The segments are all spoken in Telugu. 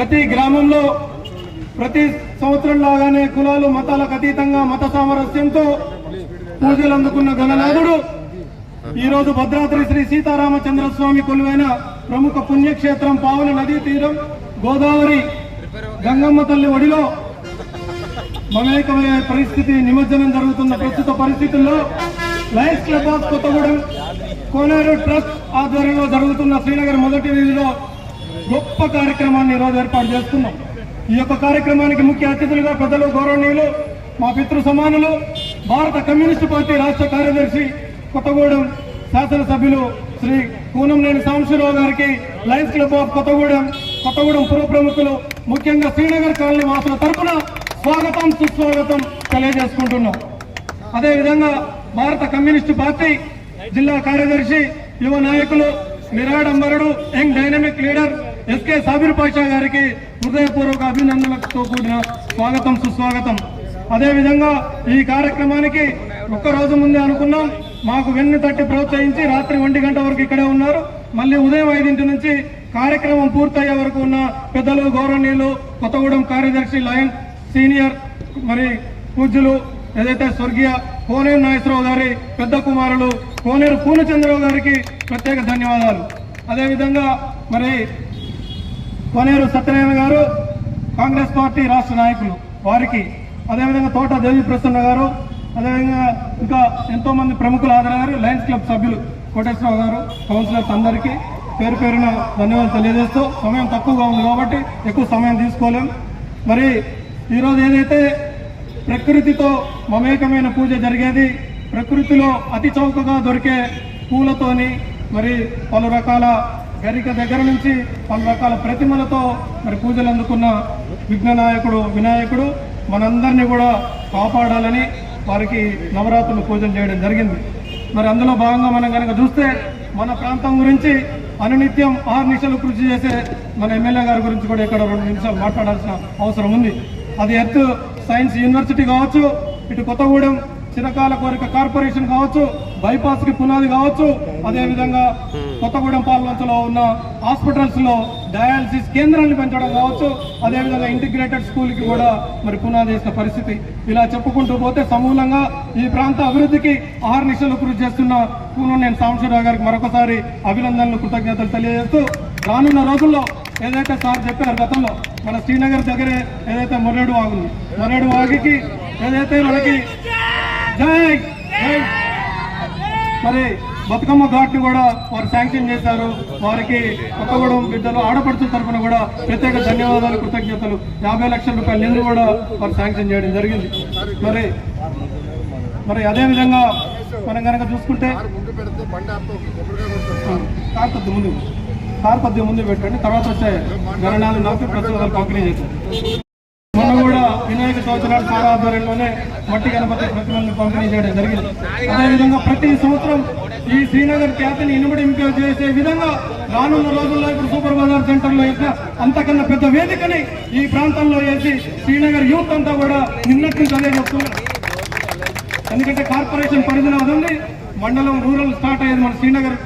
ప్రతి గ్రామంలో ప్రతి సంవత్సరం లాగానే కులాలు మతాలకు అతీతంగా మత సామరస్యంతో పూజలు అందుకున్న గణనాథుడు ఈరోజు భద్రాద్రి శ్రీ సీతారామచంద్ర స్వామి కొలువైన ప్రముఖ పుణ్యక్షేత్రం పావన నదీ తీరం గోదావరి గంగమ్మ తల్లి ఒడిలో మమేకమయ్యే పరిస్థితి నిమజ్జనం జరుగుతున్న ప్రస్తుత పరిస్థితుల్లో lions club of Kothagudem Koneru trust ఆధ్వర్యంలో జరుగుతున్న శ్రీనగర్ మొదటి వీధిలో గొప్ప కార్యక్రమాన్ని ఈరోజు ఏర్పాటు చేస్తున్నాం. ఈ యొక్క కార్యక్రమానికి ముఖ్య అతిథులుగా పెద్దలు గౌరవనీయులు మా పితృ సమానులు భారత కమ్యూనిస్టు పార్టీ రాష్ట్ర కార్యదర్శి కొత్తగూడెం శాసనసభ్యులు శ్రీ కూనంనేని సాంబశివరావు గారికి lions club of Kothagudem Kothagudem పుర ప్రముఖులు ముఖ్యంగా శ్రీనగర్ కాలనీ వాసుల తరఫున స్వాగతం సుస్వాగతం తెలియజేసుకుంటున్నాం. అదేవిధంగా భారత కమ్యూనిస్టు పార్టీ జిల్లా కార్యదర్శి యువ నాయకులు నిరాడంబరుడు young dynamic leader SK Sabir Pasha గారికి హృదయపూర్వక అభినందనలతో కూడిన స్వాగతం సుస్వాగతం. అదేవిధంగా ఈ కార్యక్రమానికి ఒక్క రోజు ముందే అనుకున్నాం. మాకు వెన్ను తట్టి ప్రోత్సహించి రాత్రి ఒంటి గంట వరకు ఇక్కడే ఉన్నారు. మళ్ళీ ఉదయం ఐదింటి నుంచి కార్యక్రమం పూర్తయ్యే వరకు ఉన్న పెద్దలు గౌరవనీయులు కొత్తగూడెం కార్యదర్శి లయన్ సీనియర్ మరి పూజ్యులు ఏదైతే స్వర్గీయ కోనేరు నాగేశ్వరరావు గారి పెద్ద కుమారులు కోనేరు పూర్ణచంద్రరావు గారికి ప్రత్యేక ధన్యవాదాలు. అదేవిధంగా మరి కోనేరు సత్యనారాయణ గారు కాంగ్రెస్ పార్టీ రాష్ట్ర నాయకులు. వారికి అదేవిధంగా తోట దేవి ప్రసన్న గారు అదేవిధంగా ఇంకా ఎంతో మంది ప్రముఖులు హాజరయ్యారు. లయన్స్ క్లబ్ సభ్యులు కోటేశ్వరరావు గారు కౌన్సిలర్స్ అందరికీ పేరు పేరున ధన్యవాదాలు తెలియజేస్తూ సమయం తక్కువగా ఉంది కాబట్టి ఎక్కువ సమయం తీసుకోలేం. మరి ఈరోజు ఏదైతే ప్రకృతితో మమేకమైన పూజ జరిగేది ప్రకృతిలో అతి చౌకగా దొరికే పూలతోని మరి పలు రకాల గరిక దగ్గర నుంచి పలు రకాల ప్రతిమలతో మరి పూజలు అందుకున్న విఘ్ననాయకుడు వినాయకుడు మనందరినీ కూడా కాపాడాలని వారికి నవరాత్రులు పూజలు చేయడం జరిగింది. మరి అందులో భాగంగా మనం కనుక చూస్తే మన ప్రాంతం గురించి అనునిత్యం ఆరు నిమిషాలు కృషి చేసే మన ఎమ్మెల్యే గారి గురించి కూడా ఇక్కడ రెండు నిమిషాలు మాట్లాడాల్సిన అవసరం ఉంది. అది ఎర్త్ సైన్స్ యూనివర్సిటీ కావచ్చు ఇటు కొత్తగూడెం చిరకాల కోరిక కార్పొరేషన్ కావచ్చు బైపాస్కి పునాది కావచ్చు అదేవిధంగా కొత్తగూడెం పాల్వంచలో ఉన్న హాస్పిటల్స్లో డయాలసిస్ కేంద్రాన్ని పెంచడం కావచ్చు అదేవిధంగా ఇంటిగ్రేటెడ్ స్కూల్కి కూడా మరి పునాది వేసిన పరిస్థితి. ఇలా చెప్పుకుంటూ పోతే సమూలంగా ఈ ప్రాంత అభివృద్ధికి ఆరు కృషి చేస్తున్న పూనం నేను సాంబశివరావు గారికి మరొకసారి అభినందనలు కృతజ్ఞతలు తెలియజేస్తూ రానున్న రోజుల్లో ఏదైతే సార్ చెప్పారు గతంలో మన శ్రీనగర్ దగ్గరే ఏదైతే మొరేడు వాగు ఉంది మొర్రేడు వాగికి ఏదైతే మనకి జై జై. మరి బతుకమ్మ ఘాట్ కూడా వారు శాంక్షన్ చేశారు. వారికి కొత్తగూడెం బిడ్డలు ఆడపడుతున్న తరఫున కూడా ప్రత్యేక ధన్యవాదాలు కృతజ్ఞతలు. యాభై లక్షల రూపాయల నిధులు కూడా వారు శాంక్షన్ చేయడం జరిగింది. మరి మరి అదేవిధంగా మనం కనుక చూసుకుంటే ముందు ముందు కార్ ముందు పెట్టండి. తర్వాత వచ్చే గణనాలు నాకు ప్రస్తుతాలు పంపిణీ చేశారు మొన్న కూడా వినాయక చవితినాడు సార్ ఆధ్వర్యంలోనే మట్టి గణపతి ప్రతిమలను పంపిణీ చేయడం జరిగింది. అదేవిధంగా ప్రతి సంవత్సరం ఈ శ్రీనగర్ ఖ్యాతిని ఇనుమడింప చేసే విధంగా రానున్న రోజుల్లో ఇప్పుడు సూపర్ బజార్ సెంటర్లో అంతకన్నా పెద్ద వేదికని ఈ ప్రాంతంలో వేసి శ్రీనగర్ యూత్ అంతా కూడా నిన్నటి నుంచి అదే చెప్తున్నారు. ఎందుకంటే కార్పొరేషన్ పరిధిలో అది ఉంది. మండలం రూరల్ స్టార్ట్ అయ్యేది మన శ్రీనగర్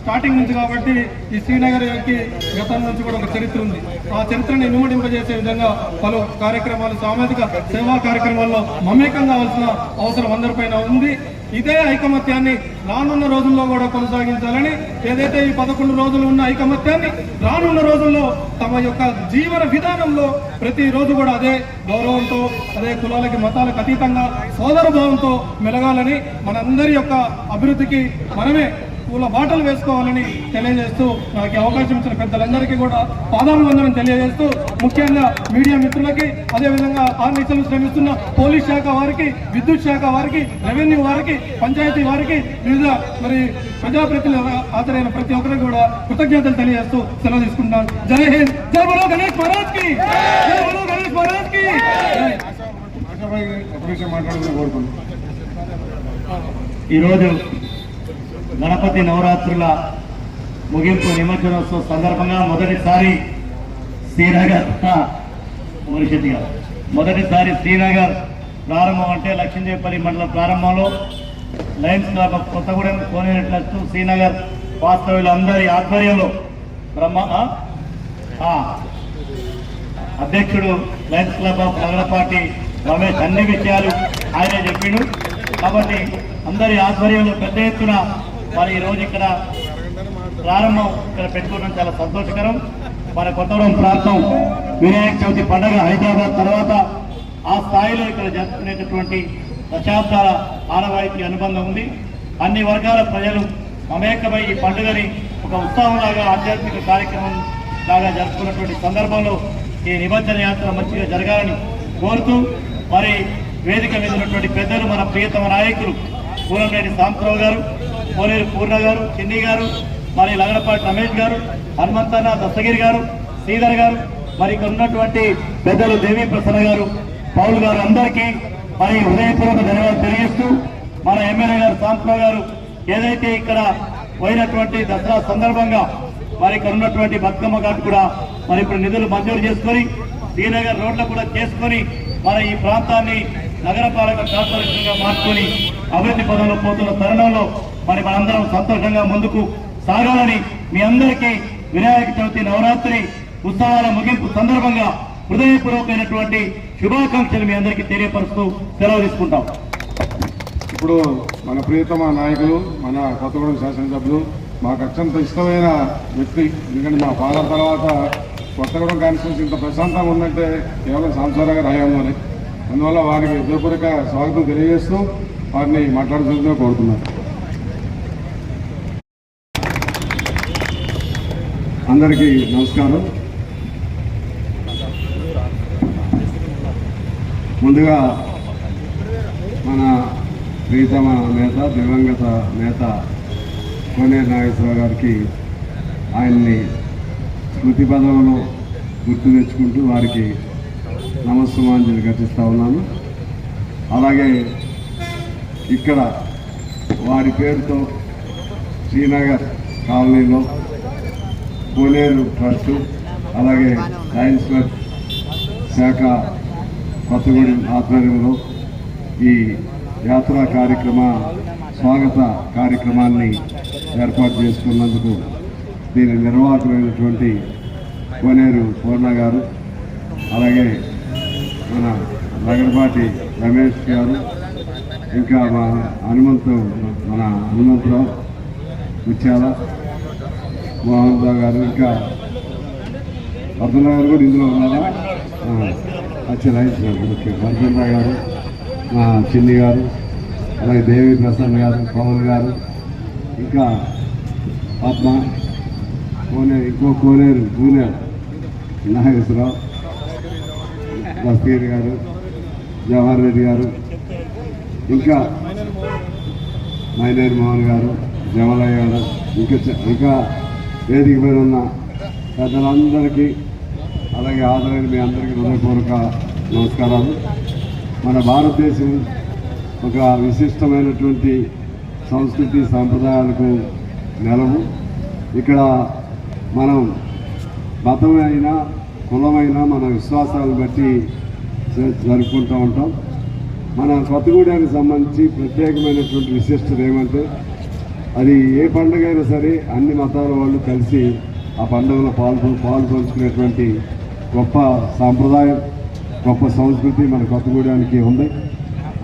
స్టార్టింగ్ నుంచి కాబట్టి ఈ శ్రీనగర్కి గతం నుంచి కూడా ఒక చరిత్ర ఉంది. ఆ చరిత్రని ఇనుమడింపజేసే విధంగా పలు కార్యక్రమాలు సామాజిక సేవా కార్యక్రమాల్లో మమేకం కావాల్సిన అవసరం అందరిపైన ఉంది. ఇదే ఐకమత్యాన్ని రానున్న రోజుల్లో కూడా కొనసాగించాలని ఏదైతే ఈ పదకొండు రోజులు ఉన్న ఐకమత్యాన్ని రానున్న రోజుల్లో తమ యొక్క జీవన విధానంలో ప్రతి రోజు కూడా అదే గౌరవంతో అదే కులాలకి మతాలకు అతీతంగా సోదర భావంతో మెలగాలని మనందరి యొక్క అభివృద్ధికి మనమే పూల బాటలు వేసుకోవాలని తెలియజేస్తూ నాకు అవకాశం ఇచ్చిన పెద్దలందరికీ కూడా పాదాభివందనం తెలియజేస్తూ ముఖ్యంగా మీడియా మిత్రులకి అదేవిధంగా ఆర్నిసలు శ్రమిస్తున్న పోలీస్ శాఖ వారికి విద్యుత్ శాఖ వారికి రెవెన్యూ వారికి పంచాయతీ వారికి వివిధ మరి ప్రజాప్రతినిధులు హాజరైన ప్రతి ఒక్కరికి కూడా కృతజ్ఞతలు తెలియజేస్తూ సెలవు తీసుకుంటున్నాను. జై హింద్! జై బలో గణేష్ మహారాజ్కి! జై బలో గణేష్ మహారాజ్కి! మాట్లాడుతూ కోరుకుంటున్నాను ఈరోజు గణపతి నవరాత్రుల ముగింపు నిమజ్జనోత్సవం సందర్భంగా మొదటిసారి శ్రీనగర్ మురిషిత్ గారు. మొదటిసారి శ్రీనగర్ ప్రారంభం అంటే లక్ష్మీదేవిపల్లి మండలం ప్రారంభంలో lions club of Kothagudem Koneru trust Srinagar వాస్తవ్యులందరి ఆధ్వర్యంలో బ్రహ్మ అధ్యక్షుడు lions club of Nagarapati Ramesh అన్ని విషయాలు ఆయనే చెప్పిండు. కాబట్టి అందరి ఆధ్వర్యంలో పెద్ద ఎత్తున మరి ఈ రోజు ఇక్కడ ప్రారంభం ఇక్కడ పెట్టుకోవడం చాలా సంతోషకరం. మన కొత్తగూడెం ప్రాంతం వినాయక చవితి పండుగ హైదరాబాద్ తర్వాత ఆ స్థాయిలో ఇక్కడ జరుపుకునేటటువంటి దశాబ్దాల ఆనవాయితీ అనుబంధం ఉంది. అన్ని వర్గాల ప్రజలు మమేకమై ఈ పండుగని ఒక ఉత్సాహంలాగా ఆధ్యాత్మిక కార్యక్రమం లాగా జరుపుకున్నటువంటి సందర్భంలో ఈ నిబంధన యాత్ర మంచిగా జరగాలని కోరుతూ మరి వేదిక మీద ఉన్నటువంటి పెద్దలు మన ప్రియతమ నాయకులు పూలంరెడ్డి సాంబరావు గారు కోనేరు పూర్ణ గారు చిన్ని గారు మరి లగడపాటి రమేష్ గారు హనుమంతన్న దస్తగిరి గారు శ్రీధర్ గారు మరి ఇక్కడ ఉన్నటువంటి పెద్దలు దేవి ప్రసన్న గారు పౌల్ గారు అందరికీ మరి హృదయపూర్వక ధన్యవాదాలు తెలియజేస్తూ మన ఎమ్మెల్యే గారు సాంబరావు గారు ఏదైతే ఇక్కడ పోయినటువంటి దసరా సందర్భంగా మరి ఇక్కడ ఉన్నటువంటి బతుకమ్మ ఘాట్ కూడా మరి ఇప్పుడు నిధులు మంజూరు చేసుకొని శ్రీనగర్ రోడ్లు కూడా చేసుకొని మన ఈ ప్రాంతాన్ని నగరపాలక కార్పొరేషన్గా మార్చుకొని అభివృద్ధి పదంలో పోతున్న తరుణంలో మరి మనందరం సంతోషంగా ముందుకు సాగాలని మీ అందరికీ వినాయక చవితి నవరాత్రి ఉత్సవాల ముగింపు సందర్భంగా హృదయపూర్వకమైనటువంటి శుభాకాంక్షలు మీ అందరికీ తెలియపరుస్తూ సెలవు తీసుకుంటాం. ఇప్పుడు మన ప్రియతమ నాయకులు మన కొత్తగూడెం శాసనసభ్యులు మాకు అత్యంత ఇష్టమైన వ్యక్తి ఎందుకంటే మా ఫాదర్ తర్వాత కొత్తగూడెం కాన్స్టిట్యూన్సీ ఇంత ప్రశాంతంగా ఉందంటే కేవలం సాంసార గారి అని అందువల్ల వారికి హృదయపూర్వక స్వాగతం తెలియజేస్తూ వారిని మాట్లాడుతుందో కోరుతున్నాను. అందరికీ నమస్కారం. ముందుగా మన ప్రీతమ నేత దివంగత నేత కోనేరు నాగేశ్వరరావు గారికి ఆయన్ని స్మృతి పదవులు గుర్తు తెచ్చుకుంటూ వారికి నమస్సుమాంజలి ఘటిస్తూ ఉన్నాను. అలాగే ఇక్కడ వారి పేరుతో శ్రీనగర్ కాలనీలో కోనేరు ట్రస్టు అలాగే లయన్స్ క్లబ్ శాఖ కొత్తగూడెం ఆధ్వర్యంలో ఈ యాత్రా కార్యక్రమ స్వాగత కార్యక్రమాన్ని ఏర్పాటు చేసుకున్నందుకు దీని నిర్వాహకులైనటువంటి కోనేరు పూర్ణ గారు అలాగే మన నగరపాటి రమేష్ గారు ఇంకా మా హనుమంతు మన హనుమంతరావు ముత్యాల మోహన్ రావు గారు ఇంకా వర్ధన్ గారు కూడా ఇందులో ఉన్నారా. అచ్చా రైట్ సార్ ఓకే రావు గారు మా చిన్ని గారు అలాగే దేవి ప్రసన్న గారు పవన్ గారు ఇంకా పద్మ కోనేరు ఇంకో కోనేరు జూనియర్ నాగేశ్వరరావు. బస్తీర్ గారు జవహర్ రెడ్డి గారు ఇంకా మైనేర్ మోహన్ గారు జవలయ్య గారు ఇంకా ఇంకా వేదిక మీద ఉన్న పెద్దలందరికీ అలాగే ఆదరణ మీ అందరికీ హృదయపూర్వక నమస్కారాలు. మన భారతదేశం ఒక విశిష్టమైనటువంటి సంస్కృతి సాంప్రదాయాలకు నెలవు. ఇక్కడ మనం మతమైనా కులమైనా మన విశ్వాసాలను బట్టి జరుపుకుంటూ ఉంటాం. మన కొత్తగూడెనికి సంబంధించి ప్రత్యేకమైనటువంటి విశిష్టత ఏమంటే అది ఏ పండుగ అయినా సరే అన్ని మతాల వాళ్ళు కలిసి ఆ పండుగలో పాల్గొ పాల్పంచుకునేటువంటి గొప్ప సాంప్రదాయం గొప్ప సంస్కృతి మన కొత్తగూడెనికి ఉంది.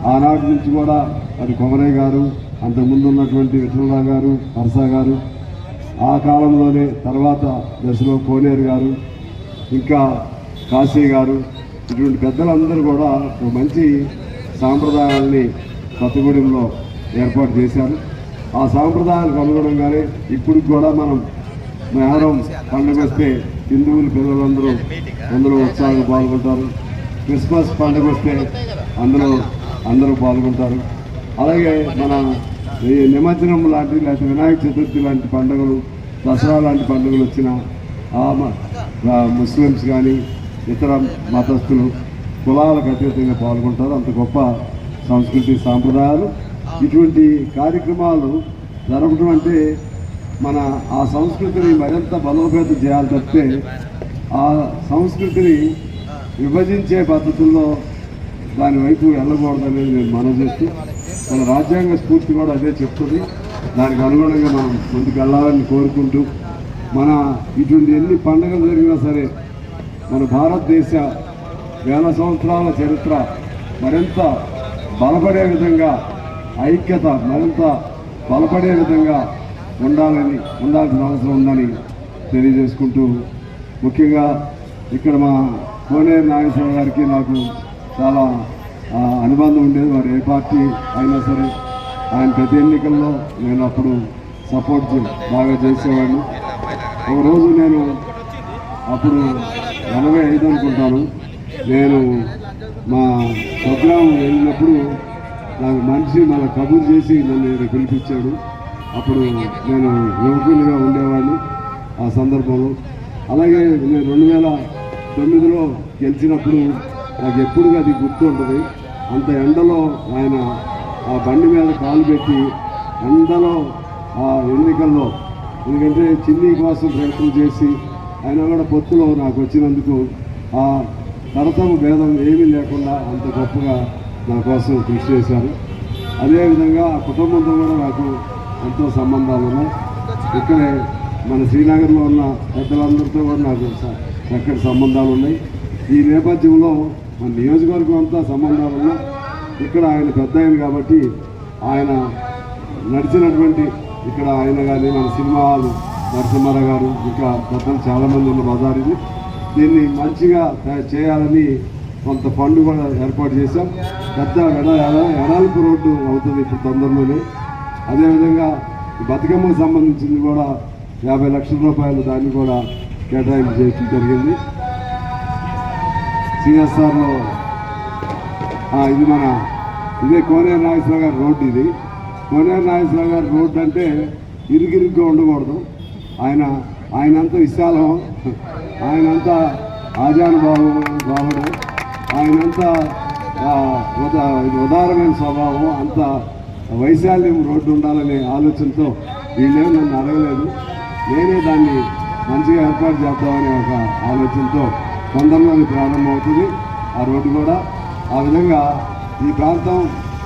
ఆనాటి నుంచి కూడా అది కొమరయ్య గారు అంతకుముందు ఉన్నటువంటి విఠలరావు గారు హర్ష గారు ఆ కాలంలోనే తర్వాత దశలో కోనేరు గారు ఇంకా కాశీ గారు ఇటువంటి పెద్దలందరూ కూడా ఒక మంచి సాంప్రదాయాల్ని కొత్తగూడెంలో ఏర్పాటు చేశారు. ఆ సాంప్రదాయాలకు అనుగుణంగానే ఇప్పుడు కూడా మనం మేహరం పండుగ వస్తే హిందువులు పిల్లలందరూ అందులో ఉత్సాహంగా పాల్గొంటారు. క్రిస్మస్ పండుగ వస్తే అందులో అందరూ పాల్గొంటారు. అలాగే మన ఈ నిమజ్జనం లాంటి లేకపోతే వినాయక చతుర్థి లాంటి పండుగలు దసరా లాంటి పండుగలు వచ్చిన ముస్లిమ్స్ కానీ ఇతర మతస్థులు కులాలకు అతీతంగా పాల్గొంటారు. అంత గొప్ప సంస్కృతి సాంప్రదాయాలు. ఇటువంటి కార్యక్రమాలు జరపడం అంటే మన ఆ సంస్కృతిని మరింత బలోపేతం చేయాలి తప్పితే ఆ సంస్కృతిని విభజించే పద్ధతుల్లో దాని వైపు వెళ్ళకూడదనేది నేను మనం చేస్తూ మన రాజ్యాంగ స్ఫూర్తి కూడా అదే చెప్తుంది. దానికి అనుగుణంగా మనం ముందుకు వెళ్ళాలని కోరుకుంటూ మన ఇటువంటి ఎన్ని పండుగలు జరిగినా సరే మన భారతదేశ వేల సంవత్సరాల చరిత్ర మరింత బలపడే విధంగా ఐక్యత మరింత బలపడే విధంగా ఉండాలని ఉండాల్సిన అవసరం ఉందని తెలియజేసుకుంటూ ముఖ్యంగా ఇక్కడ మా కోనేరు నాగేశ్వర గారికి నాకు చాలా అనుబంధం ఉండేది. వారు ఏ పార్టీ అయినా సరే ఆయన ప్రతి ఎన్నికల్లో నేను అప్పుడు సపోర్ట్ చే- బాగా చేసేవాడిని. ఒకరోజు నేను అప్పుడు ఎనభై ఐదు అనుకుంటాను. నేను మా స్వగ్రామం వెళ్ళినప్పుడు నాకు మనిషి మన కబుర్ చేసి నన్ను ఇక్కడ పిలిపించాడు. అప్పుడు నేను యువకులుగా ఉండేవాడిని ఆ సందర్భంలో. అలాగే నేను రెండు వేల తొమ్మిదిలో గెలిచినప్పుడు నాకు ఎప్పుడు అది గుర్తుంటుంది. అంత ఎండలో ఆయన ఆ బండి మీద కాలు పెట్టి ఎండలో ఆ ఎన్నికల్లో ఎందుకంటే చిన్ని కోసం ప్రయత్నం చేసి ఆయన కూడా పొత్తులో నాకు వచ్చినందుకు ఆ తరతమ భేదం ఏమీ లేకుండా అంత గొప్పగా నా కోసం కృషి చేశారు. అదేవిధంగా ఆ కుటుంబంతో కూడా నాకు ఎంతో సంబంధాలు ఉన్నాయి. ఇక్కడే మన శ్రీనగర్లో ఉన్న పెద్దలందరితో కూడా నాకు చక్కటి సంబంధాలు ఉన్నాయి. ఈ నేపథ్యంలో మన నియోజకవర్గం అంతా సంబంధాలు ఉన్నాయి. ఇక్కడ ఆయన పెద్ద ఆయన కాబట్టి ఆయన నడిచినటువంటి ఇక్కడ ఆయన కానీ మన సినిమాలు నరసింహారావు గారు ఇంకా పెద్దలు చాలామంది ఉన్న బజార్ ఇది దీన్ని మంచిగా చేయాలని కొంత ఫండ్ కూడా ఏర్పాటు చేశాం. పెద్ద ఎడ ఎడ- రోడ్డు అవుతుంది ఇప్పుడు తొందరలోనే. అదేవిధంగా బతుకమ్మకు సంబంధించింది కూడా యాభై లక్షల రూపాయలు దాన్ని కూడా కేటాయింపు చేయడం జరిగింది. సిఎస్ఆర్లో ఇది మన ఇదే కోనేరు నాగేశ్వర గారి రోడ్డు ఇది. కోనేరు నాగేశ్వర గారి రోడ్డు అంటే ఇరుగిరుగ్గా ఉండకూడదు. ఆయన ఆయనంతా విశాలం. ఆయనంతా ఆజానుభావం బావుడు ఆయనంతా ఆ, ఉదారమైన స్వభావం. అంత వైశాల్యం రోడ్డు ఉండాలనే ఆలోచనతో వీళ్ళేం నన్ను అడగలేదు. నేనే దాన్ని మంచిగా ఏర్పాటు చేద్దామనే ఒక ఆలోచనతో తొందరలోనే ప్రారంభమవుతుంది ఆ రోడ్డు కూడా. ఆ విధంగా ఈ ప్రాంతం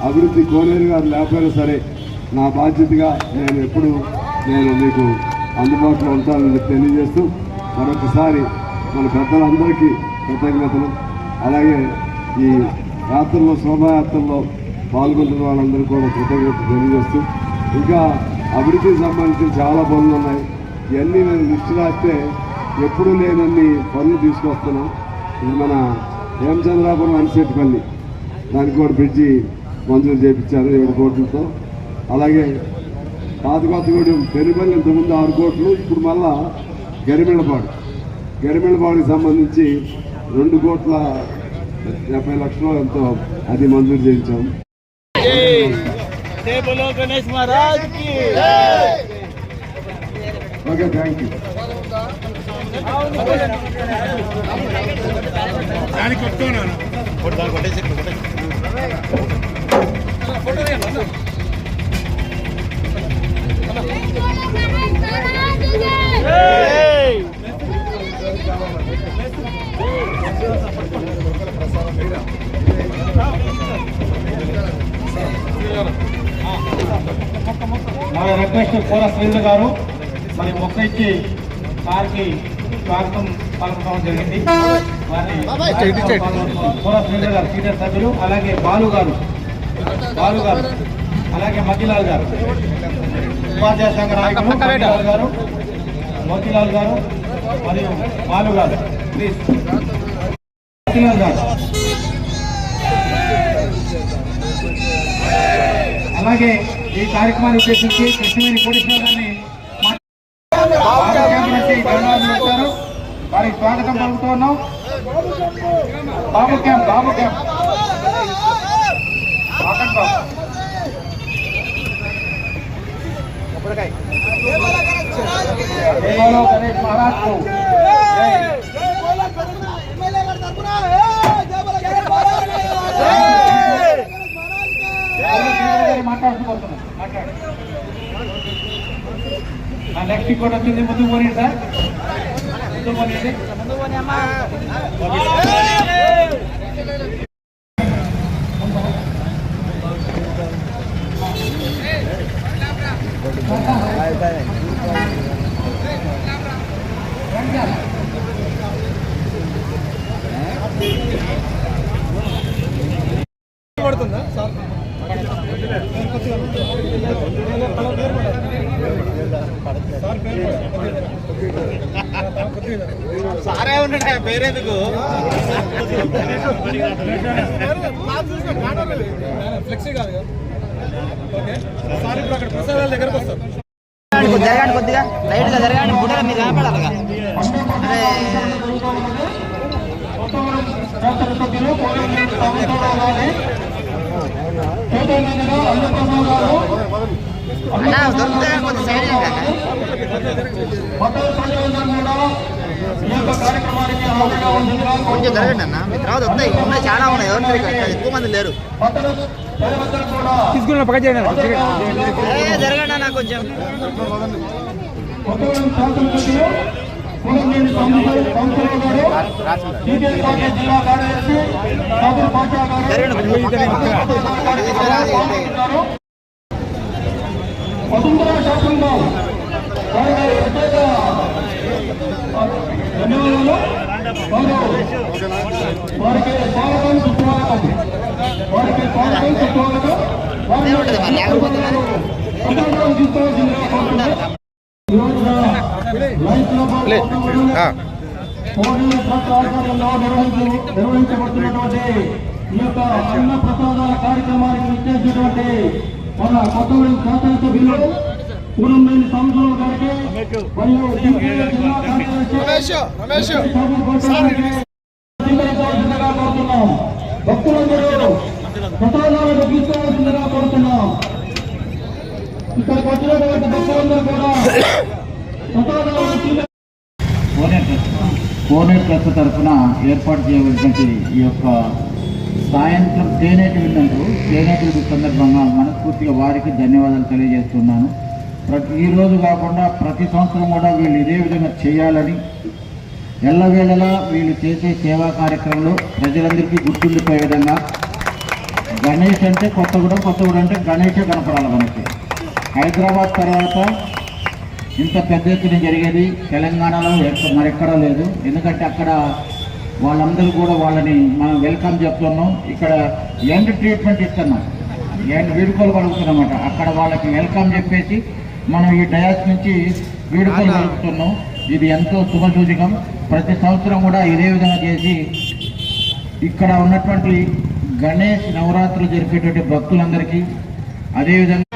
అభివృద్ధి కోనేరు గారు లేకపోయినా సరే నా బాధ్యతగా నేను ఎప్పుడు నేను మీకు అందుబాటులో ఉంటానని తెలియజేస్తూ మరొకసారి మన పెద్దలందరికీ కృతజ్ఞతలు. అలాగే ఈ యాత్రలో శోభాయాత్రలో పాల్గొంటున్న వాళ్ళందరూ కూడా కృతజ్ఞత తెలియజేస్తూ ఇంకా అభివృద్ధికి సంబంధించిన చాలా పనులు ఉన్నాయి. ఇవన్నీ నేను లిస్టు రాస్తే ఎప్పుడూ లేనన్ని పనులు తీసుకొస్తున్నాం. ఇది మన హేమచంద్రాపురం అనిసేటిపల్లి దానికి కూడా బ్రిడ్జి మంజూరు చేయించారు ఏడు కోట్లతో. అలాగే పాతకొత్తగూడెం పెరుగుబడి ఇంతకుముందు ఆరు కోట్లు ఇప్పుడు మళ్ళా గరిమిళ్ళపాడు. గరిమిళ్ళపాడుకి సంబంధించి రెండు కోట్ల డెబ్బై లక్షలు ఎంతో అది మంజూరు చేయించాం. Okay thank you. దానికి కొట్టుకున్నాను కొట్టాను కొట్టేసి మన రిక్వెస్ట్ కోర శ్రీధర్ గారు. మరి మొక్క ఇచ్చి సార్కి స్వాగతం పలకడం జరిగింది. వారిని కోర శ్రీధర్ గారు సీనియర్ సభ్యులు అలాగే బాలు గారు. బాలు గారు అలాగే మతిలాల్ గారు. ఉపాధ్యాయ సంఘ నాయకులు మతిలాల్ గారు మోతిలాల్ గారు మరియు బాలు గారు. ప్లీజ్ మతిలాల్ గారు. అలాగే ఈ కార్యక్రమాన్ని ఉద్దేశించి కృష్ణవేణి కోటేశ్వర గారిని ధన్యవాదాలు వారికి స్వాగతం పలుకుతూ ఉన్నాం. Babu camp Babu camp. జై గణేష్ మహారాజ్కు జై. మాట్లాడుకోతున్నాం మాట్లాడు నెక్స్ట్ ఇంకోటి వచ్చింది ముందు పోనీ సార్ ముందు పోనీ గారి చేతుల మీదుగా అన్నప్రసాద్ గారు అన్న దొరికితే కొద్ది సైడ్ చేయండి మొత్తం ప్రజలందరూ కూడా ఈ యొక్క కార్యక్రమానికి హాజరుగా ఉంటుందిగా కొంచెం జరగండి అన్న మీ తర్వాత వస్తాయి ఉన్నాయి చాలా ఉన్నాయి ఎవరు ఇక్కడ ఎక్కువ మంది లేరు కూడా అరే జరగండి అన్న కొంచెం కొత్తగూడెం శాసనసభ్యులు కోనేరు గారు సిపిఎం పార్టీ జిల్లా కార్యదర్శి సాబుల్ పాషా గారు వసుంధర శాసనంలో ప్రత్యేక ధన్యవాదాలు. వారికి స్వాగతం సుస్వాగతం. వారికి స్వాగతం సుస్వాగతం. వారిని ఉంటుంది మరి, లేకపోతే తీసుకోవాల్సిందిగా కోరుతున్నాను. ఈ ఆధ్వర్యంలో నిర్వహించబడుతున్నటువంటి ఈ యొక్క అన్న ప్రసాదాల కార్యక్రమానికి ఇచ్చేసినటువంటి మన కొత్తగూడెం శాసనసభ్యులు పూనంనేని సంవత్సరం గారికి మరియు జిల్లా కార్యదర్శి భక్తులందరూ ప్రసాదాలను తీసుకోవాల్సిందిగా కోరుతున్నాం ఇక్కడికి వచ్చినటువంటి భక్తులందరూ కూడా ప్రసాదాలను ట్రస్ట్ తరఫున ఏర్పాటు చేయవలసినటువంటి ఈ యొక్క సాయంత్రం తేనేటి విన్నందుకు తేనేటి సందర్భంగా మనస్ఫూర్తిగా వారికి ధన్యవాదాలు తెలియజేస్తున్నాను. ప్రతి ఈరోజు కాకుండా ప్రతి సంవత్సరం కూడా వీళ్ళు ఇదే విధంగా చేయాలని ఎల్లవేళలా వీళ్ళు చేసే సేవా కార్యక్రమంలో ప్రజలందరికీ గుర్తుండిపోయే విధంగా గణేష్ అంటే కొత్తగూడెం కొత్తగూడెం అంటే గణేషే కనపడాలి మనకి. హైదరాబాద్ తర్వాత ఇంత పెద్ద ఎత్తున జరిగేది తెలంగాణలో మరెక్కడా లేదు. ఎందుకంటే అక్కడ వాళ్ళందరూ కూడా వాళ్ళని మనం వెల్కమ్ చెప్తున్నాం. ఇక్కడ ఎండ్ ట్రీట్మెంట్ ఇస్తున్నాం. ఎండ్ వీడుకోలు కలుగుతున్నమాట. అక్కడ వాళ్ళకి వెల్కమ్ చెప్పేసి మనం ఈ డయాస్ నుంచి వీడుకోలు కలుగుతున్నాం. ఇది ఎంతో శుభసూచకం. ప్రతి సంవత్సరం కూడా ఇదే విధంగా చేసి ఇక్కడ ఉన్నటువంటి గణేష్ నవరాత్రులు జరిపేటువంటి భక్తులందరికీ అదేవిధంగా